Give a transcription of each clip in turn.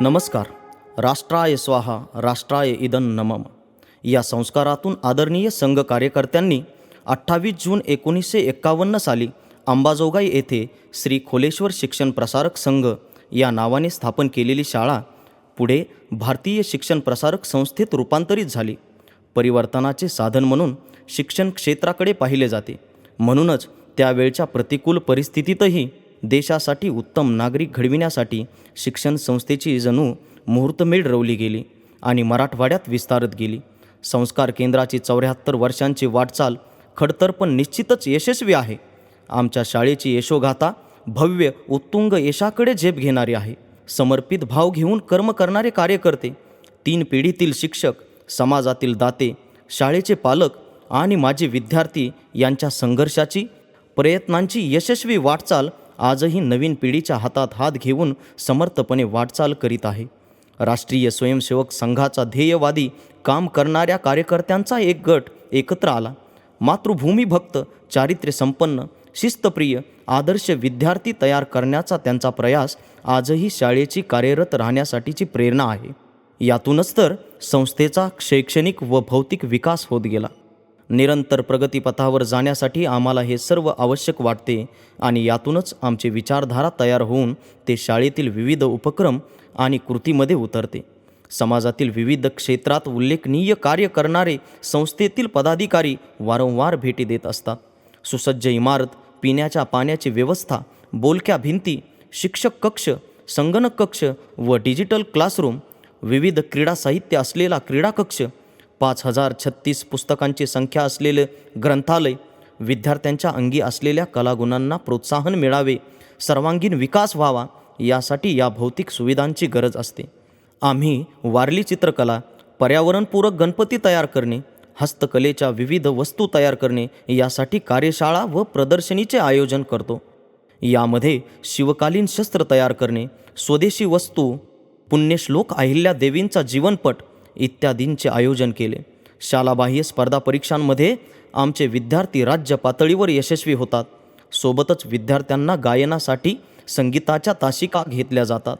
नमस्कार. राष्ट्राय स्वाहा राष्ट्राय इदन नमम या संस्कारातून आदरणीय संघ कार्यकर्त्यांनी अठ्ठावीस जून एकोणीसशे एक्कावन्न साली अंबाजोगाई येथे श्री खोलेश्वर शिक्षण प्रसारक संघ या नावाने स्थापन केलेली शाळा पुढे भारतीय शिक्षण प्रसारक संस्थेत रूपांतरित झाली. परिवर्तनाचे साधन म्हणून शिक्षण क्षेत्राकडे पाहिले जाते. म्हणूनच त्यावेळच्या प्रतिकूल परिस्थितीतही देशासाठी उत्तम नागरिक घडविण्यासाठी शिक्षण संस्थेची जणू मुहूर्तमेढ रवली गेली आणि मराठवाड्यात विस्तारत गेली. संस्कार केंद्राची चौऱ्याहत्तर वर्षांची वाटचाल खडतर पण निश्चितच यशस्वी आहे. आमच्या शाळेची यशोगाथा भव्य उत्तुंग यशाकडे झेप घेणारी आहे. समर्पित भाव घेऊन कर्म करणारे कार्यकर्ते तीन पिढीतील शिक्षक समाजातील दाते शाळेचे पालक आणि माझे विद्यार्थी यांच्या संघर्षाची प्रयत्नांची यशस्वी वाटचाल आजही नवीन पिढीच्या हातात हात घेऊन समर्थपणे वाटचाल करीत आहे. राष्ट्रीय स्वयंसेवक संघाचा ध्येयवादी काम करणाऱ्या कार्यकर्त्यांचा एक गट एकत्र आला. मातृभूमी भक्त चारित्र्य संपन्न शिस्तप्रिय आदर्श विद्यार्थी तयार करण्याचा त्यांचा प्रयास आजही शाळेची कार्यरत राहण्यासाठीची प्रेरणा आहे. यातूनच तर संस्थेचा शैक्षणिक व भौतिक विकास होत गेला. निरंतर प्रगतीपथावर जाण्यासाठी आम्हाला हे सर्व आवश्यक वाटते आणि यातूनच आमची विचारधारा तयार होऊन ते शाळेतील विविध उपक्रम आणि कृतीमध्ये उतरते. समाजातील विविध क्षेत्रात उल्लेखनीय कार्य करणारे संस्थेतील पदाधिकारी वारंवार भेटी देत असतात. सुसज्ज इमारत पिण्याच्या पाण्याची व्यवस्था बोलक्या भिंती शिक्षक कक्ष संगणक कक्ष व डिजिटल क्लासरूम विविध क्रीडा साहित्य असलेला क्रीडा कक्ष पाच हजार छत्तीस पुस्तकांची संख्या असलेले ग्रंथालय विद्यार्थ्यांच्या अंगी असलेल्या कलागुणांना प्रोत्साहन मिळावे सर्वांगीण विकास व्हावा यासाठी या भौतिक सुविधांची गरज असते. आम्ही वारली चित्रकला पर्यावरणपूरक गणपती तयार करणे हस्तकलेच्या विविध वस्तू तयार करणे यासाठी कार्यशाळा व प्रदर्शनीचे आयोजन करतो. यामध्ये शिवकालीन शस्त्र तयार करणे स्वदेशी वस्तू पुण्यश्लोक अहिल्या देवींचा जीवनपट इत्यादींचे आयोजन केले. शालाबाह्य स्पर्धा परीक्षांमध्ये आमचे विद्यार्थी राज्य पातळीवर यशस्वी होतात. सोबतच विद्यार्थ्यांना गायनासाठी संगीताच्या तासिका घेतल्या जातात.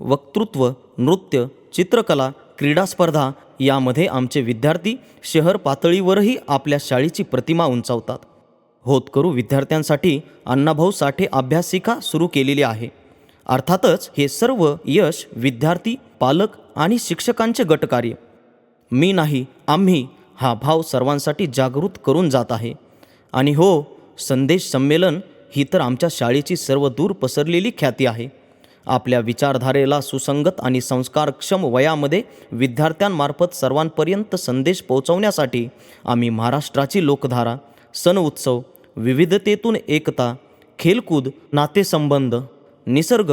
वक्तृत्व नृत्य चित्रकला क्रीडा स्पर्धा यामध्ये आमचे विद्यार्थी शहर पातळीवरही आपल्या शाळेची प्रतिमा उंचावतात. होतकरू विद्यार्थ्यांसाठी अण्णाभाऊ साठे अभ्यासिका सुरू केलेली आहे. अर्थातच हे सर्व यश विद्यार्थी पालक आणि शिक्षकांचे गटकार्य. मी नाही आम्ही हा भाव सर्वांसाठी जागृत करून जात आहे. आणि हो संदेश संमेलन ही तर आमच्या शाळेची सर्व दूर पसरलेली ख्याती आहे. आपल्या विचारधारेला सुसंगत आणि संस्कारक्षम वयामध्ये विद्यार्थ्यांमार्फत सर्वांपर्यंत संदेश पोहोचवण्यासाठी आम्ही महाराष्ट्राची लोकधारा सण उत्सव विविधतेतून एकता खेलकूद नातेसंबंध निसर्ग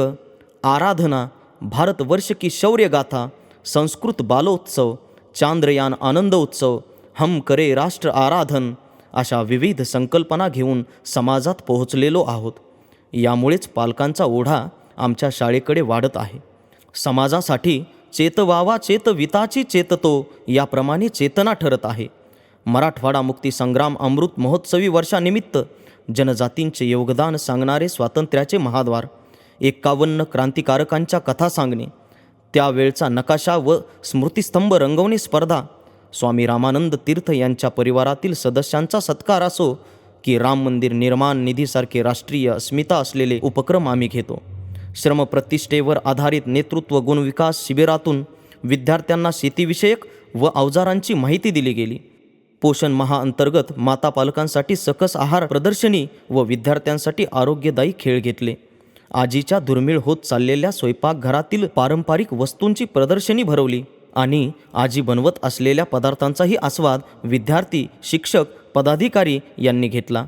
आराधना भारतवर्ष की शौर्यगाथा संस्कृत बालोत्सव चांद्रयान आनंद उत्सव हम करे राष्ट्र आराधन अशा विविध संकल्पना घेऊन समाजात पोहोचलेलो आहोत. यामुळेच पालकांचा ओढा आमच्या शाळेकडे वाढत आहे. समाजासाठी चेतवावा चेतविताची चेततो याप्रमाणे चेतना ठरत आहे. मराठवाडा मुक्ती संग्राम अमृत महोत्सवी वर्षानिमित्त जनजातींचे योगदान सांगणारे स्वातंत्र्याचे महाद्वार एक्कावन्न क्रांतिकारकांच्या कथा सांगणे त्यावेळचा नकाशा व स्मृतिस्तंभ रंगवणे स्पर्धा. स्वामी रामानंद तीर्थ यांच्या परिवारातील सदस्यांचा सत्कार असो की राम मंदिर निर्माण निधीसारखे राष्ट्रीय अस्मिता असलेले उपक्रम आम्ही घेतो. श्रमप्रतिष्ठेवर आधारित नेतृत्व गुणविकास शिबिरातून विद्यार्थ्यांना शेतीविषयक व अवजारांची माहिती दिली गेली. पोषण महाअंतर्गत माता पालकांसाठी सकस आहार प्रदर्शनी व विद्यार्थ्यांसाठी आरोग्यदायी खेळ घेतले. आजीच्या दुर्मिळ होत चाललेल्या स्वयंपाकघरातील पारंपरिक वस्तूंची प्रदर्शनी भरवली आणि आजी बनवत असलेल्या पदार्थांचाही आस्वाद विद्यार्थी शिक्षक पदाधिकारी यांनी घेतला.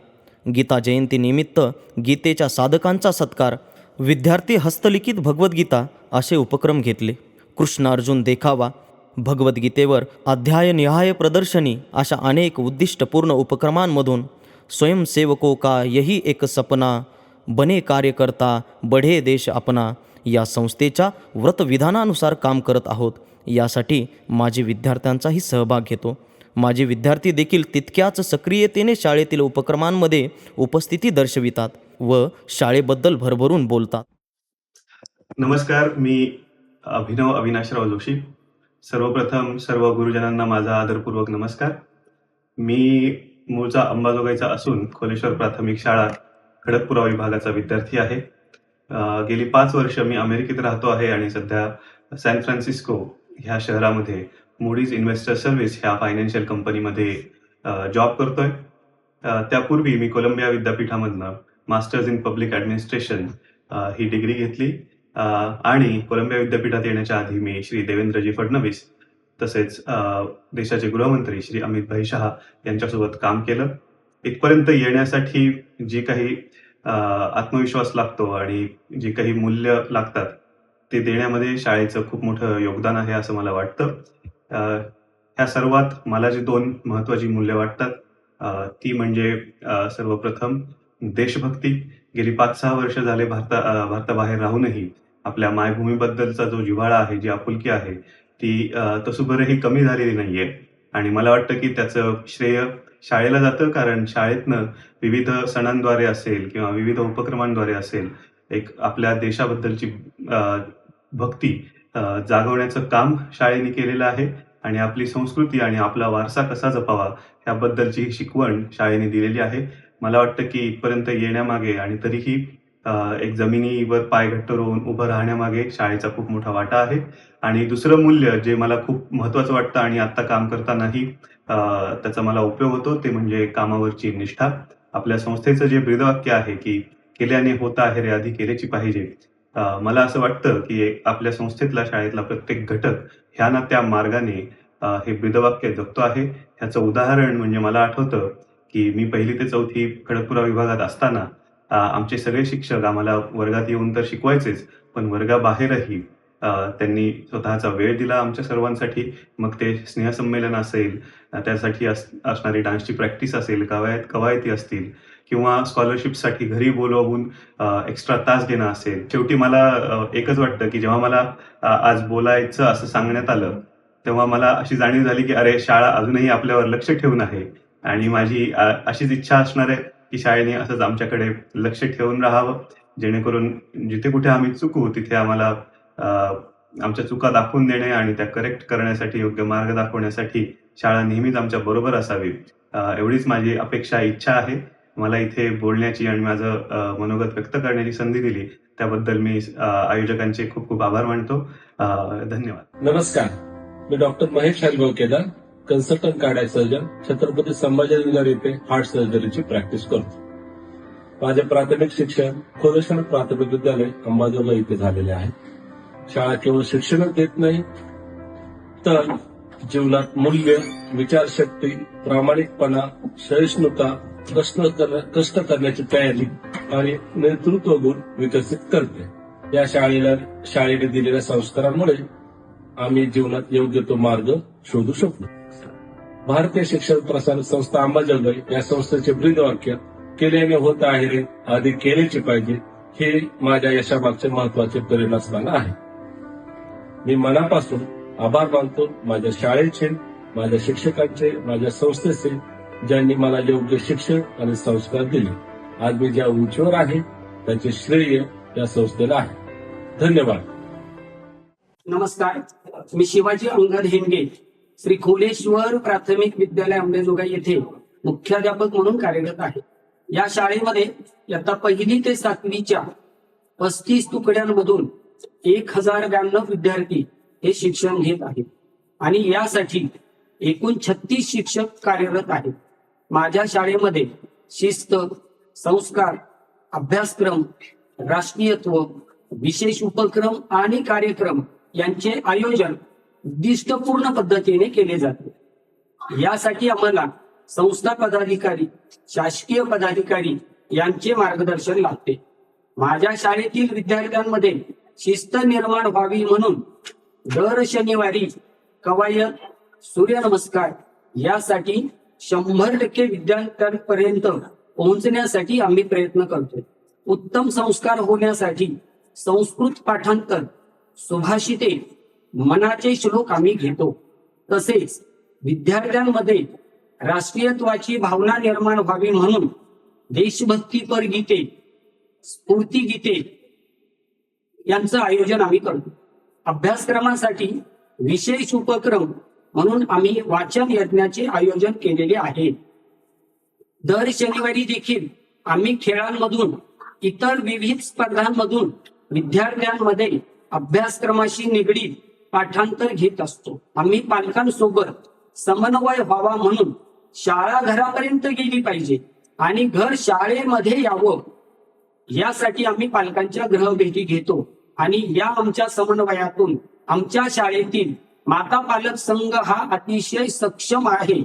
गीता जयंतीनिमित्त गीतेच्या साधकांचा सत्कार विद्यार्थी हस्तलिखित भगवद्गीता असे उपक्रम घेतले. कृष्णार्जुन देखावा भगवद्गीतेवर अध्यायनिहाय प्रदर्शनी अशा अनेक उद्दिष्टपूर्ण उपक्रमांमधून स्वयंसेवको का यही एक सपना बने कार्यकर्ता बढे देश आपणा या संस्थेच्या व्रतविधानानुसार काम करत आहोत. यासाठी माझे विद्यार्थ्यांचाही सहभाग घेतो. माझे विद्यार्थी देखील तितक्याच सक्रियतेने शाळेतील उपक्रमांमध्ये उपस्थिती दर्शवितात व शाळेबद्दल भरभरून बोलतात. नमस्कार मी अभिनव अविनाशराव जोशी. सर्वप्रथम सर्व गुरुजनांना माझा आदरपूर्वक नमस्कार. मी मूळचा अंबाजोगाईचा असून खोलेश्वर प्राथमिक शाळा खडकपुरा विभागाचा विद्यार्थी आहे. गेली पाच वर्ष मी अमेरिकेत राहतो आहे आणि सध्या सॅन फ्रान्सिस्को ह्या शहरामध्ये मुडीज इन्व्हेस्टर सर्व्हिस ह्या फायनान्शियल कंपनीमध्ये जॉब करतोय. त्यापूर्वी मी कोलंबिया विद्यापीठामधनं मास्टर्स इन पब्लिक ॲडमिनिस्ट्रेशन ही डिग्री घेतली. आणि कोलंबिया विद्यापीठात येण्याच्या आधी मी श्री देवेंद्रजी फडणवीस तसेच देशाचे गृहमंत्री श्री अमित भाई शहा यांच्यासोबत काम केलं. इथपर्यंत येण्यासाठी जी काही आत्मविश्वास लागतो आणि जी काही मूल्य लागतात ते देण्यामध्ये शाळेचं खूप मोठं योगदान आहे असं मला वाटतं. ह्या सर्वात मला जी दोन महत्वाची मूल्य वाटतात ती म्हणजे सर्वप्रथम देशभक्ती. गेली पाच सहा वर्ष झाले भारता भारताबाहेर राहूनही आपल्या मायभूमीबद्दलचा जो जिव्हाळा आहे जी आपुलकी आहे ती अ, तसुभरही कमी झालेली नाहीये. आणि मला वाटतं की त्याचं श्रेय शाळेला जातं कारण शाळेतनं विविध सणांद्वारे असेल किंवा विविध उपक्रमांद्वारे असेल एक आपल्या देशाबद्दलची भक्ती जागवण्याचं काम शाळेने केलेलं आहे आणि आपली संस्कृती आणि आपला वारसा कसा जपावा याबद्दलची शिकवण शाळेने दिलेली आहे. मला वाटतं की इथपर्यंत येण्यामागे आणि तरीही एक जमिनीवर पाय घट्ट रोवून उभं राहण्यामागे शाळेचा खूप मोठा वाटा आहे. आणि दुसरं मूल्य जे मला खूप महत्वाचं वाटतं आणि आता काम करतानाही त्याचा मला उपयोग होतो. ते म्हणजे कामावरची निष्ठा. आपल्या संस्थेचं जे ब्रीदवाक्य आहे की केल्याने होता आहे रे आधी केल्याची पाहिजे. मला असं वाटतं की आपल्या संस्थेतला शाळेतला प्रत्येक घटक ह्या ना त्या मार्गाने हे ब्रीदवाक्य जगतो आहे. ह्याचं उदाहरण म्हणजे मला आठवतं की मी पहिली ते चौथी खडकपुरा विभागात असताना आमचे सगळे शिक्षक आम्हाला वर्गात येऊन तर शिकवायचेच पण वर्गाबाहेरही त्यांनी स्वतःचा वेळ दिला आमच्या सर्वांसाठी. मग ते स्नेहसंमेलन असेल त्यासाठी अस असणारी डान्सची प्रॅक्टिस असेल कवायत कवायती असतील किंवा स्कॉलरशिपसाठी घरी बोलवून एक्स्ट्रा तास घेणं असेल. शेवटी मला एकच वाटतं की जेव्हा मला आज बोलायचं असं सांगण्यात आलं तेव्हा मला अशी जाणीव झाली की अरे शाळा अजूनही आपल्यावर लक्ष ठेवून आहे. आणि माझी अशीच इच्छा असणार आहे की शाळेने असंच आमच्याकडे लक्ष ठेवून राहावं. जेणेकरून जिथे कुठे आम्ही चुकू तिथे आम्हाला आमच्या चुका दाखवून देणे आणि त्या करेक्ट करण्यासाठी योग्य मार्ग दाखवण्यासाठी शाळा नेहमीच आमच्या बरोबर असावी. एवढीच माझी अपेक्षा इच्छा आहे. मला इथे बोलण्याची आणि माझं मनोगत व्यक्त करण्याची संधी दिली. त्याबद्दल मी आयोजकांचे खूप खूप आभार मानतो. धन्यवाद. नमस्कार. मी doctor Mahesh Haribhau Kedar consultant cardiac surgeon Chhatrapati Sambhajinagar येथे हार्ट सर्जरीची प्रॅक्टिस करतो. माझे प्राथमिक शिक्षण खोलेश्वर प्राथमिक विद्यालय अंबाजोगाई येथे झालेले आहे. शाळा केवळ शिक्षणच देत नाही तर जीवनात मूल्य विचारशक्ती प्रामाणिकपणा सहिष्णुता प्रश्न कष्ट करण्याची तयारी आणि नेतृत्व गुण विकसित करते. या शाळेला शाळेने दिलेल्या संस्कारांमुळे आम्ही जीवनात योग्य तो मार्ग शोधू शकतो भारतीय शिक्षण प्रसार संस्था अंबाजोगाई या संस्थेचे ब्रीदवाक्य केल्याने होत आहे रे आधी केलेचे पाहिजे हे माझ्या यशामागचे महत्त्वाचे प्रेरणास्थान आहे. मी मनापासून आभार मानतो. माझ्या शाळेचे माझ्या शिक्षकांचे माझ्या संस्थेचे ज्यांनी मला योग्य शिक्षण आणि संस्कार दिले. आज मी ज्या उंचीवर आहे त्याचे श्रेय या संस्थेला आहे. धन्यवाद. नमस्कार. मी शिवाजी अंगद हेंगे श्री खोलेश्वर प्राथमिक विद्यालय अंबेजोगाई येथे मुख्याध्यापक म्हणून कार्यरत आहे. या शाळेमध्ये आता पहिली ते सातवीच्या पस्तीस तुकड्यांमधून एक हजार ब्याण्णव विद्यार्थी हे शिक्षण घेत आहेत. आणि यासाठी एकूण छत्तीस शिक्षक कार्यरत आहेत. माझ्या शाळेमध्ये शिस्त संस्कार अभ्यासक्रम राष्ट्रीयत्व विशेष उपक्रम आणि कार्यक्रम यांचे आयोजन उद्दिष्टपूर्ण पद्धतीने केले जाते. यासाठी आम्हाला संस्था पदाधिकारी शासकीय पदाधिकारी यांचे मार्गदर्शन लागते. माझ्या शाळेतील विद्यार्थ्यांमध्ये शिस्त निर्माण व्हावी म्हणून दर शनिवारी कवायत सूर्यनमस्कार यासाठी शंभर टक्के विद्यार्थ्यांपर्यंत पोहोचण्यासाठी आम्ही प्रयत्न करतो उत्तम संस्कार होण्यासाठी संस्कृत पाठांतर सुभाषिते मनाचे श्लोक आम्ही घेतो. तसेच विद्यार्थ्यांमध्ये राष्ट्रीयत्वाची भावना निर्माण व्हावी म्हणून देशभक्तीपर गीते स्फूर्ती गीते यांचं आयोजन आम्ही करतो. अभ्यासक्रमासाठी विशेष उपक्रम म्हणून आम्ही वाचन यज्ञाचे आयोजन केलेले आहे. दर शनिवारी देखील आम्ही खेळांमधून इतर विविध स्पर्धांमधून विद्यार्थ्यांमध्ये अभ्यासक्रमाशी निगडीत पाठांतर घेत असतो. आम्ही पालकांसोबत समन्वय व्हावा म्हणून शाळा घरापर्यंत गेली पाहिजे आणि घर शाळेमध्ये यावं यासाठी आम्ही पालकांच्या ग्रहभेटी घेतो आणि या आमच्या समन्वयातून आमच्या शाळेतील माता पालक संघ हा अतिशय सक्षम आहे.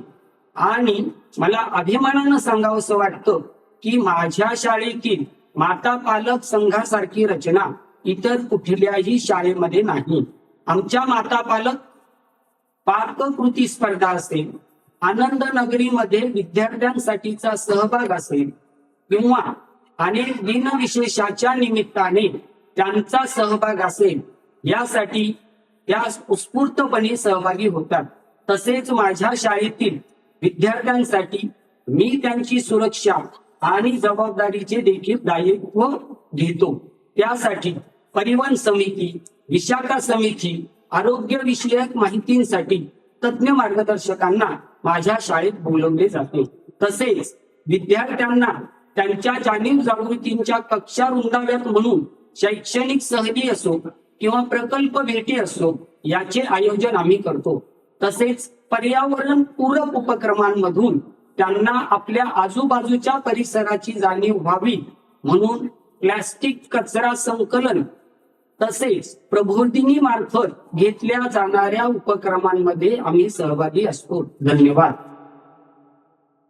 आणि मला अभिमानानं सांगावंसं वाटतं की माझ्या शाळेतील माता पालक संघासारखी रचना इतर कुठल्याही शाळेमध्ये नाही. आमच्या माता पालक पाककृती स्पर्धा असेल आनंद नगरीमध्ये विद्यार्थ्यांसाठीचा सहभाग असेल किंवा आणि दिनविशेषाच्या निमित्ताने त्यांचा सहभाग असेल यासाठी त्या उत्स्फूर्तपणे सहभागी होतात. तसेच माझ्या शाळेतील विद्यार्थ्यांसाठी मी त्यांची सुरक्षा आणि जबाबदारीचे देखील दायित्व घेतो. त्यासाठी परिवहन समिती विशाखा समिती आरोग्य विषयक माहितींसाठी तज्ज्ञ मार्गदर्शकांना माझ्या शाळेत बोलवले जाते. तसेच विद्यार्थ्यांना त्यांच्या जाणीव जागृतींच्या कक्षा रुंदाव्यात म्हणून शैक्षणिक सहली असो किंवा प्रकल्प भेटी असो याचे आयोजन आम्ही करतो. तसेच पर्यावरण पूरक उपक्रमांमधून त्यांना आपल्या आजूबाजूच्या परिसराची जाणीव व्हावी म्हणून प्लॅस्टिक कचरा संकलन तसेच प्रबोधिनी मार्फत घेतल्या जाणाऱ्या उपक्रमांमध्ये आम्ही सहभागी असतो. धन्यवाद.